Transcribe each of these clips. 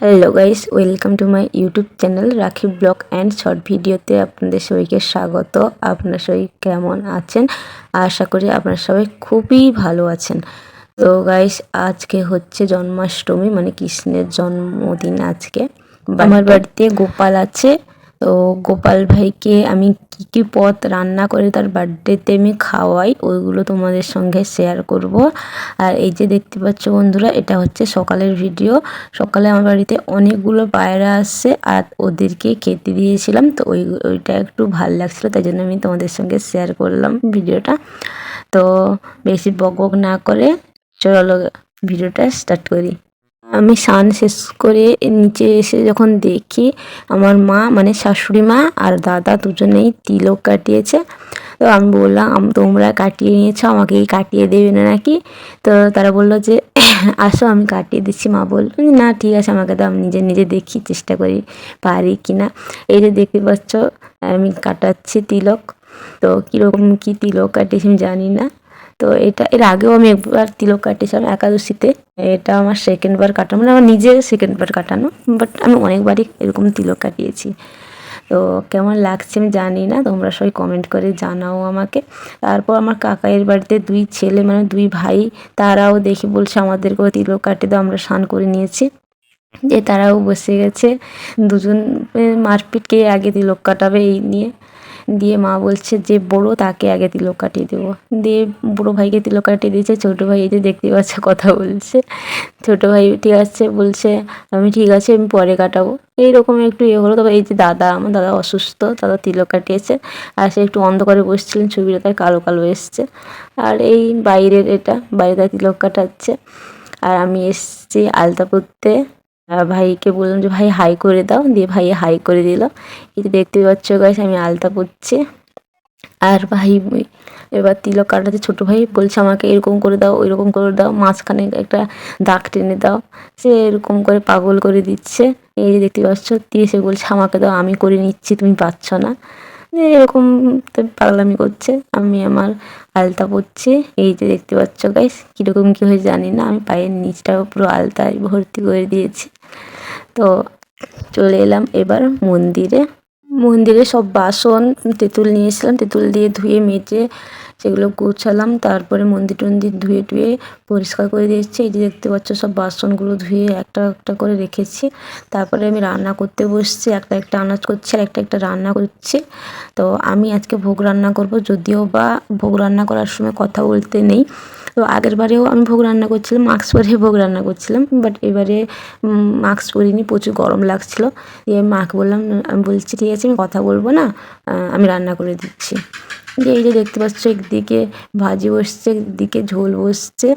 Hello guys welcome to my YouTube channel Rakhi blog and short ভিডিওতে আপনাদের সবাইকে স্বাগত। আপনার সবাই কেমন আছেন? আশা করি আপনার সবাই খুবই ভালো আছেন। তো গাইস আজকে হচ্ছে জন্মাষ্টমী মানে কৃষ্ণের জন্মদিন আজকে। আমার বাড়িতে গোপাল আছে। তো গোপাল ভাইকে আমি কি কি পদ রান্না করে তার বার্থডেতে আমি খাওয়াই, ওইগুলো তোমাদের সঙ্গে শেয়ার করব। আর এই যে দেখতে পাচ্ছ বন্ধুরা, এটা হচ্ছে সকালের ভিডিও সকালে আমার বাড়িতে অনেকগুলো পায়রা আসছে আর ওদেরকে খেতে দিয়েছিলাম, তো ওই, ওইটা একটু ভালো লাগছিল, তাই জন্য আমি তোমাদের সঙ্গে শেয়ার করলাম ভিডিওটা তো বেশি বক না করে, চলো ভিডিওটা স্টার্ট করি। আমি স্নান শেষ করে নিচে এসে যখন দেখি আমার মা মানে শাশুড়ি মা আর দাদা দুজনেই তিলক কাটিয়েছে, তো আমি বললাম তোমরা কাটিয়ে নিয়েছো, আমাকে কাটিয়ে দেবে না নাকি? তো তারা বলল যে, আসো, আমি কাটিয়ে দিচ্ছি। মা বলল, না, ঠিক আছে, আমাকে তো আমি নিজে নিজে দেখি, চেষ্টা করি পারি কি না। এই যে দেখতে পাচ্ছ, আমি কাটাচ্ছি তিলক, তো কীরকম কী তিলক কাটিয়েছি আমি জানি না। তো এটা, এর আগেও আমি একবার তিলক কাটিয়েছিলাম একাদশীতে। এটা আমার সেকেন্ড বার কাটানো মানে আমার নিজের সেকেন্ড বার কাটানো বাট আমি অনেকবারই এরকম তিলক কাটিয়েছি। তো কেমন লাগছে আমি জানি না, তোমরা সবাই কমেন্ট করে জানাও আমাকে। তারপর আমার কাকাইয়ের বাড়িতে দুই ছেলে মানে দুই ভাই, তারাও দেখি বলছে আমাদেরকেও তিলক কাটিয়ে দাও, আমরা স্নান করে নিয়েছি। যে তারাও বসে গেছে, দুজন মারপিট কে আগে তিলক কাটাবে এই নিয়ে। দিয়ে মা বলছে যে, বড় তাকে আগে তিলক কাটিয়ে দেবো। দিয়ে বড়ো ভাইকে তিলক কাটিয়ে দিয়েছে। ছোটো ভাই এই যে দেখতে পাচ্ছে কথা বলছে। ছোটো ভাই ঠিক আছে, বলছে, আমি ঠিক আছে, আমি পরে কাটাবো। এইরকম একটু ইয়ে হলো। তবে এই যে দাদা, আমার দাদা অসুস্থ, দাদা তিলক কাটিয়েছে। আর সে একটু অন্ধকারে বসছিলেন ছবিটা তার কালো কালো এসছে। আর এই বাইরের এটা, বাইরে তার তিলক কাটাচ্ছে। আর আমি এসছি আলতা পরতে ভাইকে বললাম যে, ভাই হাই করে দাও। দিয়ে ভাই হাই করে দিল। এই দেখতে পাচ্ছ গাছ আমি আলতা পরছি আর ভাই, এবার তিলক কাটাতে ছোটো ভাই বলছে আমাকে এরকম করে দাও, ওইরকম করে দাও। মাঝখানে একটা দাগ টেনে দাও। সে এরকম করে পাগল করে দিচ্ছে। এই দেখতে পাচ্ছ, দিয়ে সে বলছে, আমাকে দাও, আমি করে নিচ্ছি, তুমি পাচ্ছ না। এরকম পাগলামি করছে। আমি আমার আলতা পরছি। এই যে দেখতে পাচ্ছ গাইস কীরকম কী হয়ে জানি না। আমি পায়ের নিচটা পুরো আলতায় ভর্তি করে দিয়েছি। তো চলে এলাম এবার মন্দিরে। মন্দিরে সব বাসন, তেঁতুল নিয়েছিলাম তেঁতুল দিয়ে ধুয়ে মেজে সেগুলো গোছালাম, তারপরে মন্দির টন্দির ধুয়ে টুয়ে পরিষ্কার করে দিয়েছি। এই যে দেখতে পাচ্ছ সব বাসনগুলো ধুয়ে একটা একটা করে রেখেছি। তারপরে আমি রান্না করতে বসছি, একটা একটা আনাজ করছি, আর একটা একটা রান্না করছি। তো আমি আজকে ভোগ রান্না করব, যদিও বা ভোগ রান্না করার সময় কথা বলতে নেই। তো আগের বারেও আমি ভোগ রান্না করছিলাম মাস্ক পরে ভোগ রান্না করছিলাম, বাট এবারে মাস্ক পরিনি প্রচুর গরম লাগছিল। দিয়ে মাকে বললাম, আমি বলছি, ঠিক আছে, আমি কথা বলব না আমি রান্না করে দিচ্ছি। যে এই যে দেখতে পাচ্ছ, একদিকে ভাজি বসছে, একদিকে ঝোল বসছে,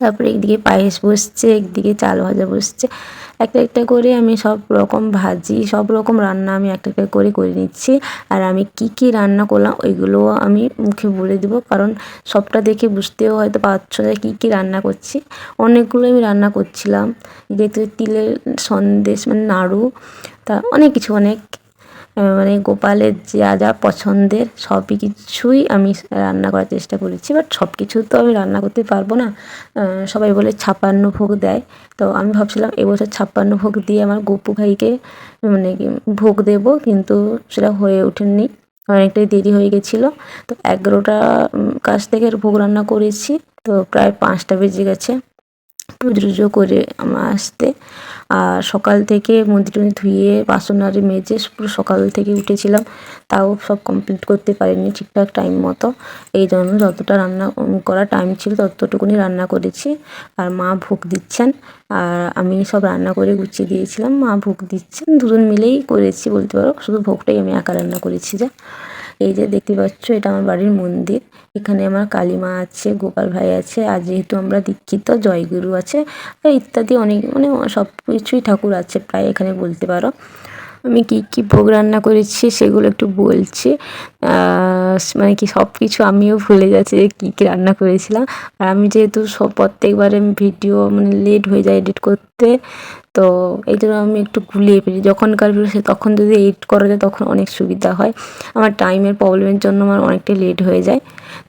তারপরে একদিকে পায়েস বসছে, একদিকে চাল ভাজা বসছে। একটা একটা করে আমি সব রকম ভাজি, সব রকম রান্না আমি একটা একটা করে করে নিচ্ছি। আর আমি কি কি রান্না করলাম ওইগুলোও আমি মুখে বলে দেবো, কারণ সবটা দেখে বুঝতেও হয়তো পারছ যে কী কী রান্না করছি। অনেকগুলো আমি রান্না করছিলাম দেখতে তিলের সন্দেশ মানে নাড়ু, তা অনেক কিছু, অনেক মানে গোপালের যা যা পছন্দের সবই কিছুই আমি রান্না করার চেষ্টা করেছি। বাট সব কিছু তো আমি রান্না করতে পারব না। সবাই বলে ছাপ্পান্ন ভোগ দেয়। তো আমি ভাবছিলাম এবছর ছাপ্পান্ন ভোগ দিয়ে আমার গপু ভাইকে মানে ভোগ দেবো, কিন্তু সেটা হয়ে ওঠেনি। অনেকটাই দেরি হয়ে গেছিল। তো এগারোটা কাছ থেকে ভোগ রান্না করেছি। তো প্রায় পাঁচটা বেজে গেছে। পুজো করে আমার আসতে। আর সকাল থেকে মন্দির ধুয়ে বাসন আরে মেজে পুরো সকাল থেকে উঠেছিলাম। তাও সব কমপ্লিট করতে পারিনি ঠিকঠাক টাইম মতো। এই জন্য যতটা রান্না করার টাইম ছিল ততটুকুনি রান্না করেছি। আর মা ভোগ দিচ্ছেন। আর আমি সব রান্না করে গুছিয়ে দিয়েছিলাম। মা ভোগ দিচ্ছেন। দুজন মিলেই করেছি বলতে পারো। শুধু ভোগটাই আমি একা রান্না করেছি যা। এই যে দেখতে পাচ্ছ, এটা আমার বাড়ির মন্দির। এখানে আমার কালী মা আছে, গোপাল ভাই আছে, আর যেহেতু আমরা দীক্ষিত, জয়গুরু আছে ইত্যাদি অনেক মানে সব কিছুই ঠাকুর আছে, প্রায় এখানে বলতে পারো। আমি কী কী ভোগ রান্না করেছি সেগুলো একটু বলছি। মানে কি সব কিছু আমিও ভুলে যাচ্ছি যে কী কী রান্না করেছিলাম। আর আমি যেহেতু সব প্রত্যেকবারে আমি ভিডিও মানে লেট হয়ে যায় এডিট করতে তো এই জন্য আমি একটু গুলিয়ে ফেলি। যখনকার সে তখন যদি এডিট করা যায় তখন অনেক সুবিধা হয়। আমার টাইমের প্রবলেমের জন্য আমার অনেকটা লেট হয়ে যায়।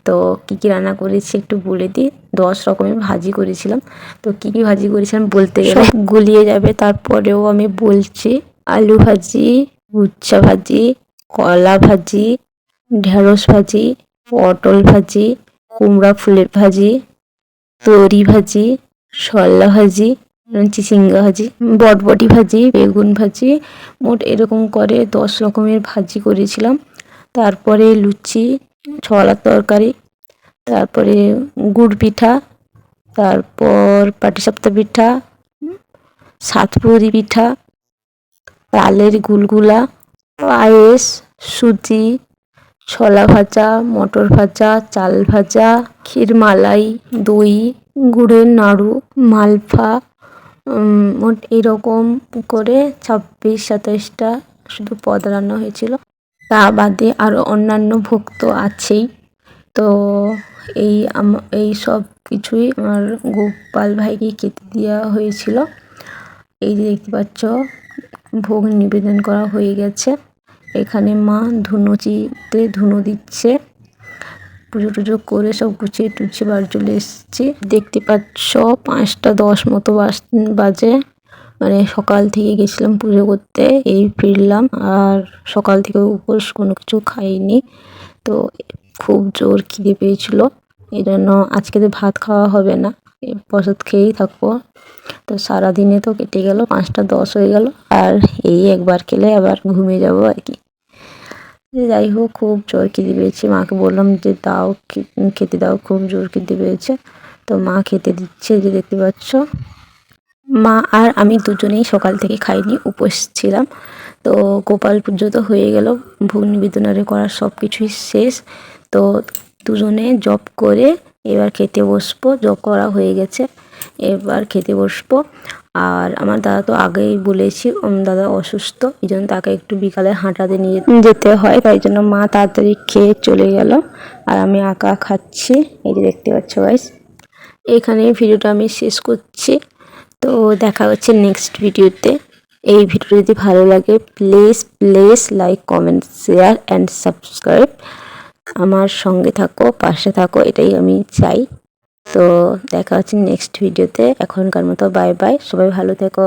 তো কী কী রান্না করেছি একটু বলে দিই। দশ রকমের ভাজি করেছিলাম। তো কী কী ভাজি করেছিলাম বলতে গেলে গুলিয়ে যাবে তারপরেও আমি বলছি আলু ভাজি উচ্চা ভাজি, কলা ভাজি, ঢেঁড়স ভাজি, পটল ভাজি, কুমড়া ফুলের ভাজি, তরি ভাজি সল্লা ভাজি, চিচিঙ্গা ভাজি, বটবটি ভাজি, বেগুন ভাজি, মোট এরকম করে দশ রকমের ভাজি করেছিলাম। তারপরে লুচি, ছোলার তরকারি, তারপরে গুড় পিঠা, তারপর পাটিসাপটা পিঠা, সাতপুরি পিঠা তালের গুলগুলা, পায়েস, সুজি, ছোলা ভাজা, মটর ভাজা, চাল ভাজা ক্ষীরমালাই দই, গুড়ের নাড়ু, মালফা মোট এরকম করে ছাব্বিশ, সাতাইশটা শুধু পদ রান্না হয়েছিল। তা বাদে আরও অন্যান্য ভোগ তো আছেই। তো এই এই সব কিছুই আমার গোপাল ভাইকে খেতে দেওয়া হয়েছিল। এই যে দেখতে পাচ্ছ ভোগ নিবেদন করা হয়ে গেছে। এখানে মা ধুনুচিতে ধুনো দিচ্ছে। পুজো টুজো করে সব গুছিয়ে টুছিয়ে বাড়ি চলে এসেছি। দেখতে পাচ্ছ, পাঁচটা দশ মতো বাজে। মানে সকাল থেকে গেছিলাম পুজো করতে, এই ফিরলাম। আর সকাল থেকে উপোস কোনো কিছু খাইনি। তো খুব জোর খিদে পেয়েছিল। এই জন্য আজকে তো ভাত খাওয়া হবে না। এই খেয়েই থাকব। তো সারাদিনে তো কেটে গেল, পাঁচটা দশ হয়ে গেল, আর এই একবার খেলে আবার ঘুমিয়ে যাব আর কি। যাই হোক, খুব জোর খিদে পেয়েছে। মাকে বললাম যে দাও খেতে দাও, খুব জোর খিদে পেয়েছে। তো মা খেতে দিচ্ছে যে দেখতে পাচ্ছ। মা আর আমি দুজনেই সকাল থেকে খাইনি, উপোস ছিলাম। তো গোপাল পুজো তো হয়ে গেল, ভোগ নিবেদনারে করার সব কিছুই শেষ। তো দুজনে জব করে এবার খেতে বসবো করা হয়ে গেছে। এবার খেতে বসবো। আর আমার দাদা তো আগেই বলেছি দাদা অসুস্থ, এই জন্য তাকে একটু বিকালে হাঁটাতে নিয়ে যেতে হয়। তাই জন্য মা তাড়াতাড়ি খেয়ে চলে গেল। আর আমি আঁকা খাচ্ছি, এই যে দেখতে পাচ্ছ গাইস এখানে ভিডিওটা আমি শেষ করছি। তো দেখা হচ্ছে নেক্সট ভিডিওতে। এই ভিডিও যদি ভালো লাগে please please like comment share and subscribe আমার সঙ্গে থাকো, পাশে থাকো, এটাই আমি চাই। তো দেখা হচ্ছে নেক্সট ভিডিওতে এখনকার মতো বাই বাই সবাই ভালো থেকো।